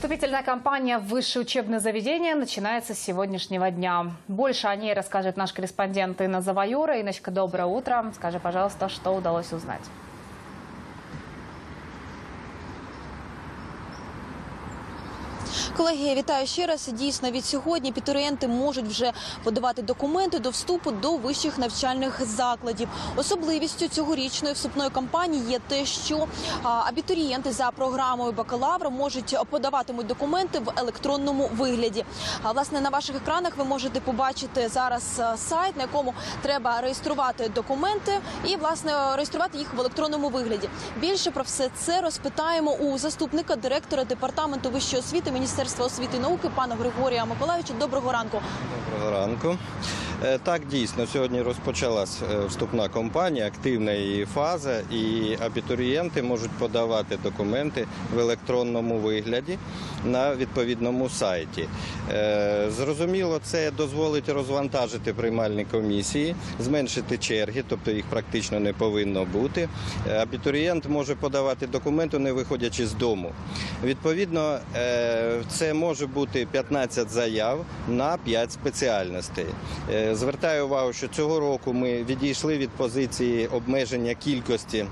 Вступительная кампания в высшее учебное заведение начинается с сегодняшнего дня. Больше о ней расскажет наш корреспондент Инна Завайора. Иночка, доброе утро. Скажи, пожалуйста, что удалось узнать? Колеги, я вітаю ще раз. Дійсно, від сьогодні абітурієнти можуть вже подавати документи до вступу до вищих навчальних закладів. Особливістю цьогорічної вступної кампанії є те, що абітурієнти за програмою бакалавра можуть подаватимуть документи в електронному вигляді. А власне на ваших екранах ви можете побачити зараз сайт, на якому треба реєструвати документи і власне реєструвати їх в електронному вигляді. Більше про все це розпитаємо у заступника директора департаменту вищої освіти Міністерства освіти і науки пана Григорія Миколаївича. Доброго ранку. Доброго ранку. Е, Так, дійсно, сьогодні розпочалась е, вступна кампанія, активна її фаза, і абітурієнти можуть подавати документи в електронному вигляді на відповідному сайті. Е, Зрозуміло, це дозволить розвантажити приймальні комісії, зменшити черги, тобто їх практично не повинно бути. Абітурієнт може подавати документи, не виходячи з дому. Відповідно, це може бути 15 заяв на 5 спеціальностей. Звертаю увагу, що цього року ми відійшли від позиції обмеження кількості.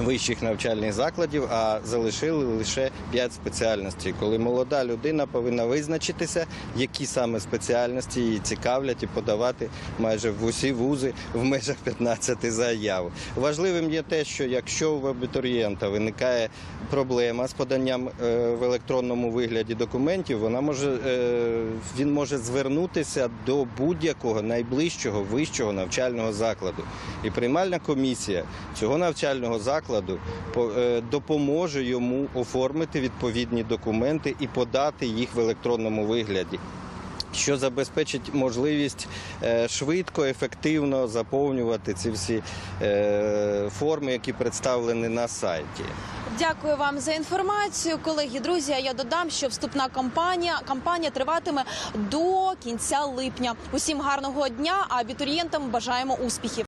Вищих навчальних закладів, а залишили лише 5 спеціальностей, коли молода людина повинна визначитися, які саме спеціальності її цікавлять і подавати майже в усі вузи в межах 15 заяв. Важливим є те, що якщо у абітурієнта виникає проблема з поданням е, в електронному вигляді документів, вона може е, він може звернутися до будь-якого найближчого вищого навчального закладу. І приймальна комісія цього навчального закладу по- е, допоможе йому оформити відповідні документи і подати їх в електронному вигляді. Що забезпечить можливість е, швидко, ефективно заповнювати ці всі е, форми, які представлені на сайті. Дякую вам за інформацію, колеги. Друзі, я додам, що вступна кампанія кампанія триватиме до кінця липня. Усім гарного дня, а абітурієнтам бажаємо успіхів.